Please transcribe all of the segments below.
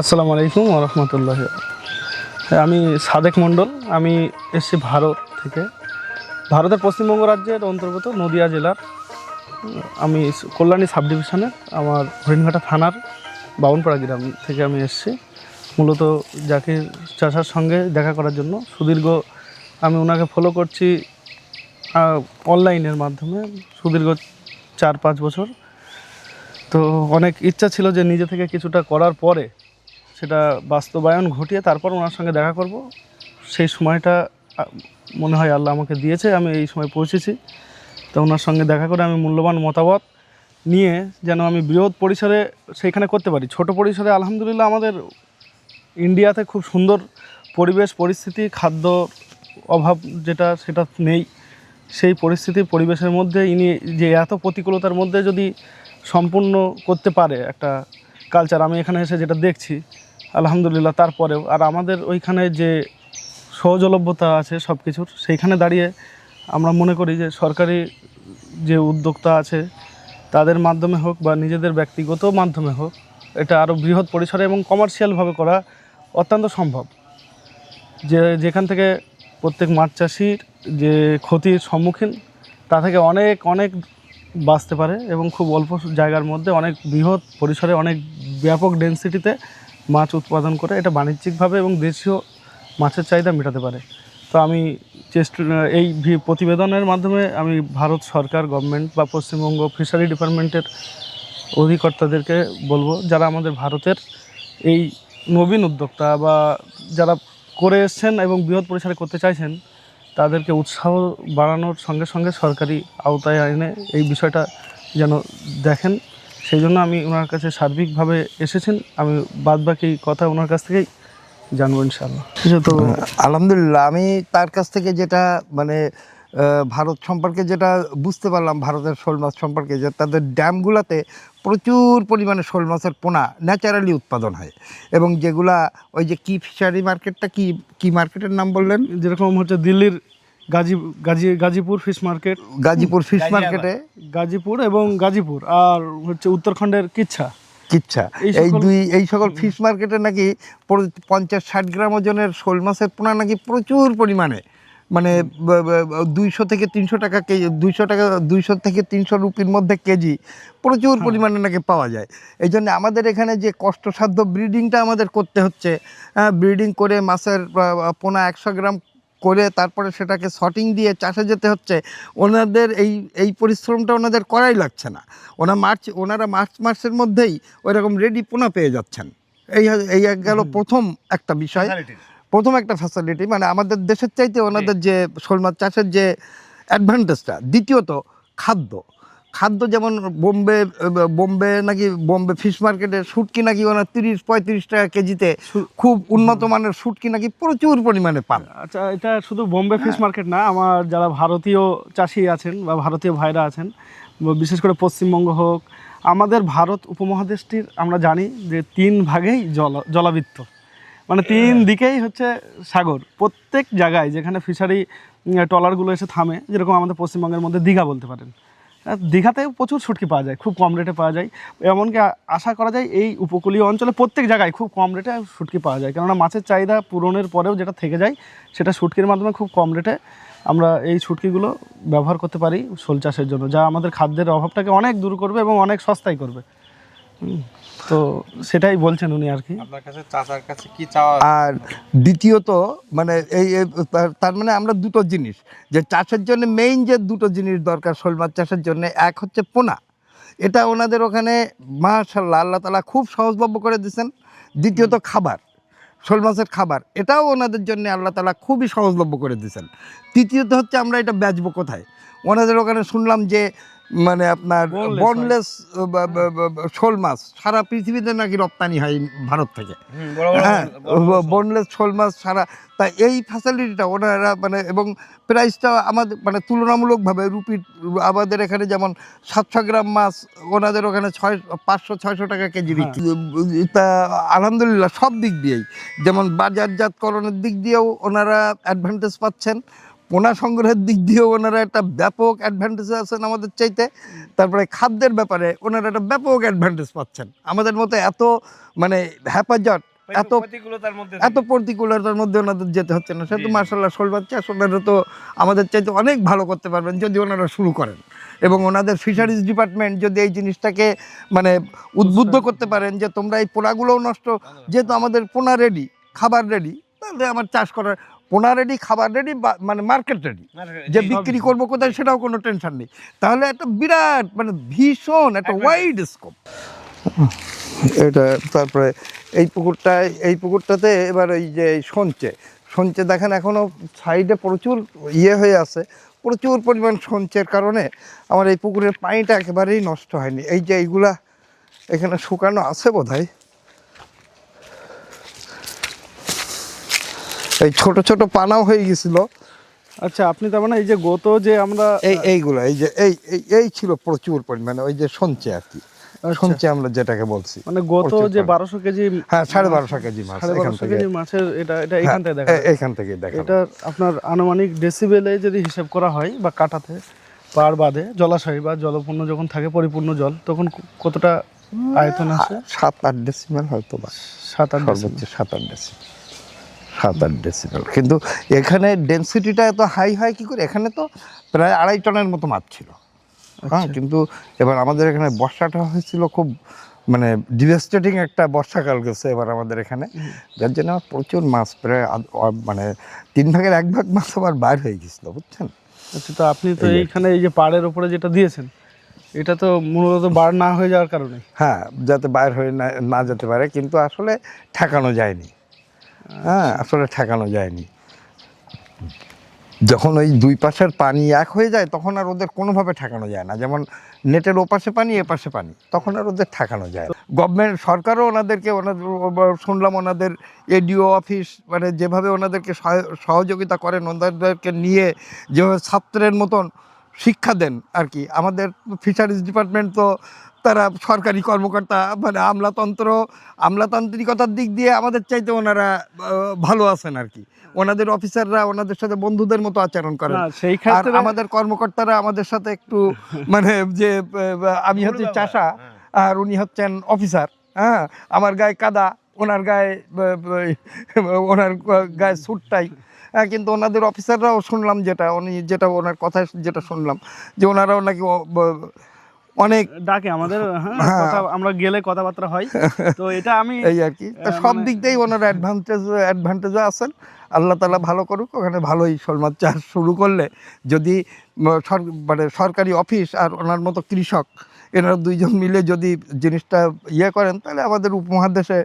আসসালামু আলাইকুম রহমতুল্লাহ আমি সাদেক মণ্ডল। আমি এসেছি ভারত থেকে। ভারতের পশ্চিমবঙ্গ রাজ্যের অন্তর্গত নদিয়া জেলার। আমি কল্যাণী সাব ডিভিশনের আমার হরিণঘাটা থানার বাউনপাড়া গ্রাম থেকে আমি এসেছি। মূলত জাকির চাষার সঙ্গে দেখা করার জন্য। সুদীর্ঘ আমি ওনাকে ফলো করছি অনলাইনের মাধ্যমে সুদীর্ঘ চার পাঁচ বছর। তো অনেক ইচ্ছা ছিল যে নিজে থেকে কিছুটা করার পরে সেটা বাস্তবায়ন ঘটিয়ে তারপর ওনার সঙ্গে দেখা করব। সেই সময়টা মনে হয় আল্লাহ আমাকে দিয়েছে, আমি এই সময় পৌঁছেছি। তো ওনার সঙ্গে দেখা করে আমি মূল্যবান মতামত নিয়ে যেন আমি বৃহৎ পরিসরে সেইখানে করতে পারি। ছোট পরিসরে আলহামদুলিল্লাহ আমাদের ইন্ডিয়াতে খুব সুন্দর পরিবেশ, পরিস্থিতি, খাদ্য অভাব যেটা, সেটা নেই। সেই পরিস্থিতি পরিবেশের মধ্যে ইনি যে এত প্রতিকূলতার মধ্যে যদি সম্পূর্ণ করতে পারে একটা কালচার আমি এখানে এসে যেটা দেখছি আলহামদুলিল্লাহ, তারপরেও। আর আমাদের ওইখানে যে সহজলভ্যতা আছে সব কিছুর সেইখানে দাঁড়িয়ে আমরা মনে করি যে সরকারি যে উদ্যোক্তা আছে, তাদের মাধ্যমে হোক বা নিজেদের ব্যক্তিগত মাধ্যমে হোক, এটা আরও বৃহৎ পরিসরে এবং কমার্শিয়ালভাবে করা অত্যন্ত সম্ভব। যে যেখান থেকে প্রত্যেক মাছ চাষির যে ক্ষতির সম্মুখীন, তা থেকে অনেক অনেক বাঁচতে পারে এবং খুব অল্প জায়গার মধ্যে অনেক বৃহৎ পরিসরে অনেক ব্যাপক ডেন্সিটিতে মাছ উৎপাদন করে এটা বাণিজ্যিকভাবে এবং দেশীয় মাছের চাহিদা মেটাতে পারে। তো আমি চেষ্টা, এই প্রতিবেদনের মাধ্যমে আমি ভারত সরকার গভর্নমেন্ট বা পশ্চিমবঙ্গ ফিশারি ডিপার্টমেন্টের অধিকর্তাদেরকে বলব, যারা আমাদের ভারতের এই নবীন উদ্যোক্তা বা যারা করে এসছেন এবং বৃহৎ পরিসরে করতে চাইছেন, তাদেরকে উৎসাহ বাড়ানোর সঙ্গে সঙ্গে সরকারি আওতায় আইনে এই বিষয়টা যেন দেখেন। সেই জন্য আমি ওনার কাছে সার্বিকভাবে এসেছেন। আমি বাদবাকি কথা ওনার কাছ থেকেই জানব ইনশাআল্লাহ। ঠিক আছে, তো আলহামদুলিল্লাহ আমি তার কাছ থেকে যেটা মানে ভারত সম্পর্কে যেটা বুঝতে পারলাম ভারতের শোল মাছ সম্পর্কে যে তাদের ড্যামগুলোতে প্রচুর পরিমাণে শোল মাছের পোনা ন্যাচারালি উৎপাদন হয়। এবং যেগুলা ওই যে কি ফিশারি মার্কেটটা কি কি মার্কেটের নাম বললেন? যেরকম হচ্ছে দিল্লির Ghazi Ghazi Ghazipur fish market Ghazipur fish মার্কেটে গাজীপুর এবং গাজীপুর। আর হচ্ছে উত্তরাখণ্ডের কিচ্ছা। কিচ্ছা। এই দুই এই সকল ফিশ মার্কেটে নাকি পঞ্চাশ ষাট গ্রাম ওজনের শোল মাছের পোনা নাকি প্রচুর পরিমাণে। মানে দুইশো থেকে তিনশো টাকা কেজি দুইশো টাকা দুইশো থেকে তিনশো রুপির মধ্যে কেজি প্রচুর পরিমাণে নাকি পাওয়া যায়। এই জন্য আমাদের এখানে যে কষ্টসাধ্য ব্রিডিংটা আমাদের করতে হচ্ছে হ্যাঁ ব্রিডিং করে মাছের পোনা একশো গ্রাম করে তারপরে সেটাকে শটিং দিয়ে চাষে যেতে হচ্ছে ওনাদের এই এই পরিশ্রমটা ওনাদের করাই লাগছে না। ওনা মার্চ ওনারা মার্চ মাসের মধ্যেই ওইরকম রেডি পোনা পেয়ে যাচ্ছেন। এই এই এক গেল প্রথম একটা বিষয়। প্রথম একটা ফ্যাসিলিটি মানে আমাদের দেশের চাইতে ওনাদের যে শোল মাছ চাষের যে অ্যাডভান্টেজটা দ্বিতীয়ত খাদ্য। খাদ্য যেমন বোম্বে বোম্বে নাকি বোম্বে ফিশ মার্কেটে শুটকি নাকি ওনার তিরিশ পঁয়ত্রিশ টাকা কেজিতে খুব উন্নত মানের শুটকি নাকি প্রচুর পরিমাণে পান। আচ্ছা এটা শুধু বোম্বে ফিশ মার্কেট না আমার যারা ভারতীয় চাষি আছেন বা ভারতীয় ভাইরা আছেন বিশেষ করে পশ্চিমবঙ্গ হোক আমাদের ভারত উপমহাদেশটির আমরা জানি যে তিন ভাগেই জল জলাবৃত্ত। মানে তিন দিকেই হচ্ছে সাগর। প্রত্যেক জায়গায় যেখানে ফিশারি ট্রলারগুলো এসে থামে যেরকম আমাদের পশ্চিমবঙ্গের মধ্যে দীঘা বলতে পারেন। আর দীঘাতেও প্রচুর শুটকি পাওয়া যায়, খুব কম রেটে পাওয়া যায়। এমনকি আশা করা যায় এই উপকূলীয় অঞ্চলে প্রত্যেক জায়গায় খুব কম রেটে শুটকি পাওয়া যায়। কেননা মাছের চাহিদা পূরণের পরেও যেটা থেকে যায়, সেটা শুটকির মাধ্যমে খুব কম রেটে আমরা এই ছুটকিগুলো ব্যবহার করতে পারি শোল চাষের জন্য, যা আমাদের খাদ্যের অভাবটাকে অনেক দূর করবে এবং অনেক সস্তায় করবে। তো সেটাই বলছেন উনি আর কি। আপনার কাছে চাচার কাছে কি চাওয়া আর দ্বিতীয়ত মানে এই তার মানে আমরা দুটো জিনিস যে চাষের জন্য মেইন যে দুটো জিনিস দরকার শোল মাছ চাষের জন্য এক হচ্ছে পোনা। এটা ওনাদের ওখানে মাশাল্লাহ আল্লাহ তালা খুব সহজলভ্য করে দিয়েছেন। দ্বিতীয়ত খাবার শোল মাছের খাবার এটাও ওনাদের জন্য আল্লাহ তালা খুবই সহজলভ্য করে দিয়েছেন। তৃতীয়ত হচ্ছে আমরা এটা বেচবো কোথায়? ওনাদের ওখানে শুনলাম যে মানে আপনার বনলেস শোল মাছ। সারা পৃথিবীতে নাকি রপ্তানি হয় ভারত থেকে। হ্যাঁ বোনলেস শোল। মাছ সারা তা এই ফ্যাসিলিটিটা ওনারা মানে এবং প্রাইসটা আমাদের মানে তুলনামূলকভাবে রুপির আমাদের এখানে যেমন সাতশো গ্রাম মাছ ওনাদের ওখানে ছয় পাঁচশো ছয়শো টাকা কেজি বিক্রি। তা আলহামদুলিল্লাহ সব দিক দিয়েই। যেমন বাজারজাতকরণের দিক দিয়েও ওনারা অ্যাডভান্টেজ পাচ্ছেন। পোনা সংগ্রহের দিক দিয়ে ওনারা একটা ব্যাপক অ্যাডভান্টেজ আছেন আমাদের চাইতে। তারপরে খাদ্যের ব্যাপারে ওনারা একটা ব্যাপক অ্যাডভান্টেজ পাচ্ছেন। আমাদের মতো এত মানে হ্যাপাজট এত এত পর্টিকুলারটার মধ্যে ওনাদের যেতে হচ্ছে না। সেহেতু মার্শাল্লাহ শোল বাচ্চা ওনারা তো আমাদের চাইতে অনেক ভালো করতে পারবেন যদি ওনারা শুরু করেন। এবং ওনাদের ফিশারিজ ডিপার্টমেন্ট যদি এই জিনিসটাকে মানে উদ্বুদ্ধ করতে পারেন যে তোমরা এই পোনাগুলোও নষ্ট যেহেতু আমাদের পোনা রেডি খাবার রেডি তাহলে আমার চাষ করার পোনা রেডি খাবার রেডি মানে মার্কেট রেডি যে বিক্রি করব কোথায় সেটাও কোনো টেনশন নেই। তাহলে একটা বিরাট মানে ভীষণ একটা ওয়াইড স্কোপ এটা তারপরে এই পুকুরটায় এই পুকুরটাতে এবার এই যে সঞ্চে। সঞ্চে দেখেন এখনও সাইডে প্রচুর ইয়ে হয়ে আছে। প্রচুর পরিমাণ সঞ্চের কারণে আমার এই পুকুরের পানিটা একেবারেই নষ্ট হয়নি। এই যে এইগুলা এখানে শুকানো আছে বোধহয়। এই ছোট ছোট পানাও হয়ে গেছিল। আচ্ছা আপনি তার মানে এই যে গত যে আমরা এই এইগুলো এই যে এই এই ছিল প্রচুর পরিমাণে ওই যে সঞ্চে আর কি। সঞ্চে আমরা যেটাকে বলছি। মানে গত যে বারোশো কেজি হ্যাঁ সাড়ে বারোশো কেজি মাছ এখান বারোশো কেজি মাছের এটা এটা এখান হ্যাঁ, থেকে দেখা এখান থেকে দেখা এটা আপনার আনুমানিক ডেসিবেলে যদি হিসাব করা হয় বা কাটাতে পার বাদে জলাশয় বা জলপূর্ণ যখন থাকে পরিপূর্ণ জল তখন কতটা আয়তন আছে সাত আট ডেসিমেল হয়তো বা। সাত আট। সর্বোচ্চ সাত আট ডেসিমেল সাত আট ডেসিমেল কিন্তু এখানে ডেন্সিটিটা এত হাই হয় কি করে? এখানে তো প্রায় আড়াই টনের মতো মাছ ছিল। হ্যাঁ আচ্ছা। কিন্তু এবার আমাদের এখানে বর্ষাটা হয়েছিল খুব মানে ডিভাস্টেটিং একটা বর্ষাকাল গেছে এবার আমাদের এখানে। যার জন্য আমার প্রচুর মাছ প্রায় মানে তিন ভাগের এক ভাগ মাছ আবার বাইর হয়ে গেছিল বুঝছেন? আচ্ছা তো আপনি তো। এইখানে এই যে পাড়ের উপরে যেটা দিয়েছেন এটা তো মূলত বার না হয়ে যাওয়ার কারণে। হ্যাঁ যাতে বাইর হয়ে না না যেতে পারে কিন্তু আসলে ঠেকানো যায়নি। হ্যাঁ আসলে ঠেকানো যায়নি। যখন ওই দুই পাশের পানি এক হয়ে যায়, তখন আর ওদের কোনোভাবে ঠেকানো যায় না। যেমন নেটের ওপাশে পানি, এপাশে পানি, তখন আর ওদের ঠেকানো যায় গভর্নমেন্ট সরকারও ওনাদেরকে, ওনাদের, শুনলাম ওনাদের এডিও অফিস মানে যেভাবে ওনাদেরকে সহায়- সহযোগিতা করেন, ওনাদেরকে নিয়ে যেভাবে ছাত্রের মতন শিক্ষা দেন আর কি। আমাদের ফিশারিজ ডিপার্টমেন্ট তো তারা সরকারি কর্মকর্তা মানে আমলাতন্ত্র আমলাতান্ত্রিকতার দিক দিয়ে আমাদের চাইতে ওনারা ভালো আছেন আর কি ওনাদের অফিসাররা ওনাদের সাথে বন্ধুদের মতো আচরণ করেন। আর আমাদের কর্মকর্তারা আমাদের সাথে একটু মানে যে আমি হচ্ছি চাষা আর উনি হচ্ছেন অফিসার হ্যাঁ। আমার গায়ে কাদা ওনার গায়ে ওনার গায়ে স্যুটটাই হ্যাঁ কিন্তু ওনাদের অফিসাররাও শুনলাম যেটা উনি যেটা ওনার কথায় যেটা শুনলাম যে ওনারাও নাকি অনেক ডাকে আমাদের হ্যাঁ। হ্যাঁ। কথা আমরা গেলে কথাবার্তা হয়। তো এটা আমি এই আর কি। সব মানে- দিক দিয়েই ওনার অ্যাডভান্টেজ অ্যাডভান্টেজও আছেন। আল্লাহ তালা ভালো করুক ওখানে ভালোই শোল মাছ চাষ শুরু করলে। যদি মানে সরকারি অফিস আর ওনার মতো কৃষক এনারা দুইজন মিলে যদি জিনিসটা ইয়ে করেন তাহলে আমাদের উপমহাদেশে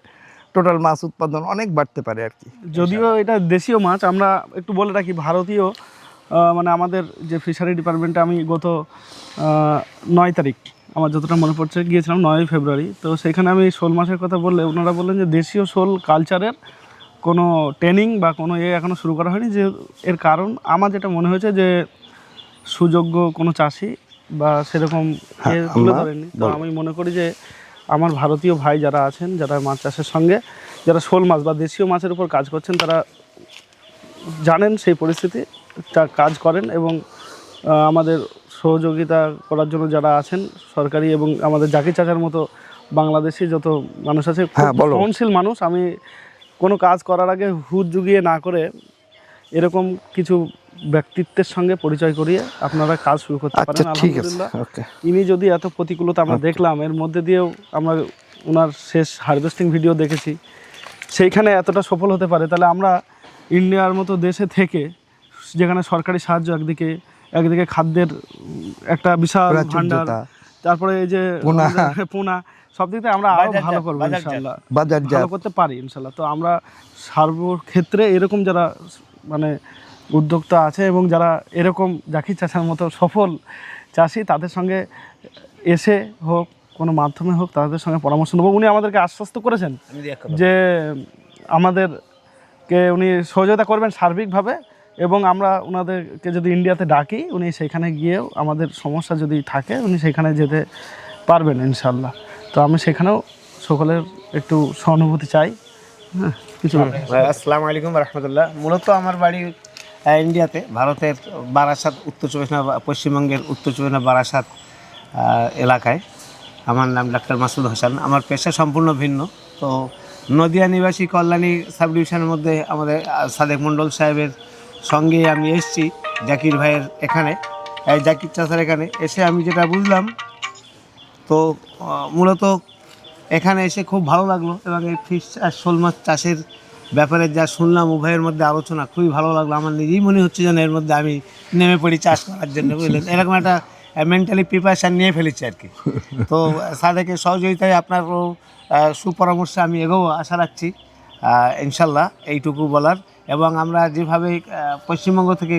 টোটাল মাছ উৎপাদন অনেক বাড়তে পারে আর কি। যদিও এটা দেশীয় মাছ আমরা একটু বলে রাখি ভারতীয় মানে আমাদের যে ফিশারি ডিপার্টমেন্টে আমি গত নয় তারিখ আমার যতটা মনে পড়ছে গিয়েছিলাম নয় ফেব্রুয়ারি। তো সেখানে আমি শোল মাছের কথা বললে ওনারা বললেন যে দেশীয় শোল কালচারের কোনো ট্রেনিং বা কোনো ইয়ে এখনও শুরু করা হয়নি যে এর কারণ আমার যেটা মনে হয়েছে যে সুযোগ্য কোনো চাষি বা সেরকম হ্যাঁ, এ তুলে ধরেননি। তো আমি মনে করি যে আমার ভারতীয় ভাই যারা আছেন যারা মাছ চাষের সঙ্গে যারা শোল মাছ বা দেশীয় মাছের উপর কাজ করছেন তারা জানেন সেই পরিস্থিতি। কাজ করেন এবং আমাদের সহযোগিতা করার জন্য যারা আছেন সরকারি এবং আমাদের জাকির চাচার মতো বাংলাদেশি যত মানুষ আছে হ্যাঁ। সহনশীল মানুষ। আমি কোনো কাজ করার আগে হুদ জুগিয়ে না করে এরকম কিছু ব্যক্তিত্বের সঙ্গে পরিচয় করিয়ে আপনারা কাজ শুরু করতে আচ্ছা পারেন আলহামদুলিল্লাহ। ইনি যদি এত প্রতিকূলতা আমরা দেখলাম এর মধ্যে দিয়েও আমরা ওনার শেষ হারভেস্টিং ভিডিও দেখেছি। সেইখানে এতটা সফল হতে পারে তাহলে আমরা ইন্ডিয়ার মতো দেশে থেকে যেখানে সরকারি সাহায্য একদিকে একদিকে খাদ্যের একটা বিশাল ভান্ডার তারপরে এই যে পোনা। সব দিক থেকে আমরা আরও ভালো করব ইনশাল্লাহ বাজার ভালো করতে পারি ইনশাল্লাহ তো আমরা সর্বক্ষেত্রে এরকম যারা মানে উদ্যোক্তা আছে এবং যারা এরকম জাকির চাষার মতো সফল চাষি তাদের সঙ্গে এসে হোক কোনো মাধ্যমে হোক তাদের সঙ্গে পরামর্শ নেব। উনি আমাদেরকে আশ্বস্ত করেছেন যে আমাদেরকে উনি সহযোগিতা করবেন সার্বিকভাবে। এবং আমরা ওনাদেরকে যদি ইন্ডিয়াতে ডাকি, উনি সেখানে গিয়েও আমাদের সমস্যা যদি থাকে, উনি সেখানে যেতে পারবেন ইনশাল্লাহ তো আমি সেখানেও সকলের একটু সহানুভূতি চাই। হ্যাঁ কিছু? আসসালামু আলাইকুম রহমতুল্লাহ মূলত আমার বাড়ি ইন্ডিয়াতে ভারতের বারাসাত, উত্তর চব্বিশ পশ্চিমবঙ্গের উত্তর চব্বিশ বারাসাত এলাকায়। আমার নাম ডাক্তার মাসুদ হাসান। আমার পেশা সম্পূর্ণ ভিন্ন। তো নদিয়া নিবাসী কল্যাণী সাব ডিভিশনের মধ্যে আমাদের সাদেক মণ্ডল সাহেবের সঙ্গে আমি এসেছি জাকির ভাইয়ের এখানে। এই জাকির চাষার এখানে। এসে আমি যেটা বুঝলাম, তো মূলত এখানে এসে খুব ভালো লাগল এবং এই ফিশ আর শোল মাছ চাষের ব্যাপারে যা শুনলাম, উভয়ের মধ্যে আলোচনা খুবই ভালো লাগল। আমার নিজেই মনে হচ্ছে যেন এর মধ্যে আমি নেমে পড়ি চাষ করার জন্য, বুঝলেন? এরকম একটা মেন্টালি প্রিপারেশান নিয়ে ফেলেছি আর কি। তো সাদেকের সহযোগিতায় আপনারও সুপরামর্শে আমি এগোবো, আশা রাখছি। ইনশাল্লাহ এইটুকু বলার। এবং আমরা যেভাবে পশ্চিমবঙ্গ থেকে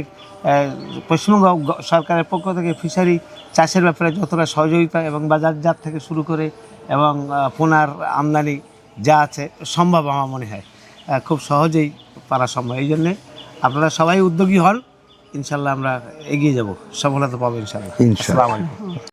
পশ্চিমবঙ্গ সরকারের পক্ষ থেকে ফিশারি চাষের ব্যাপারে যতটা সহযোগিতা এবং বাজারজাত থেকে শুরু করে এবং পোনার আমদানি যা আছে সম্ভব আমার মনে হয় খুব সহজেই পারা সম্ভব। এই জন্যে আপনারা সবাই উদ্যোগী হন ইনশাল্লাহ আমরা এগিয়ে যাব সফলতা পাবো ইনশাল্লাহ। ইনশাল্লাহ।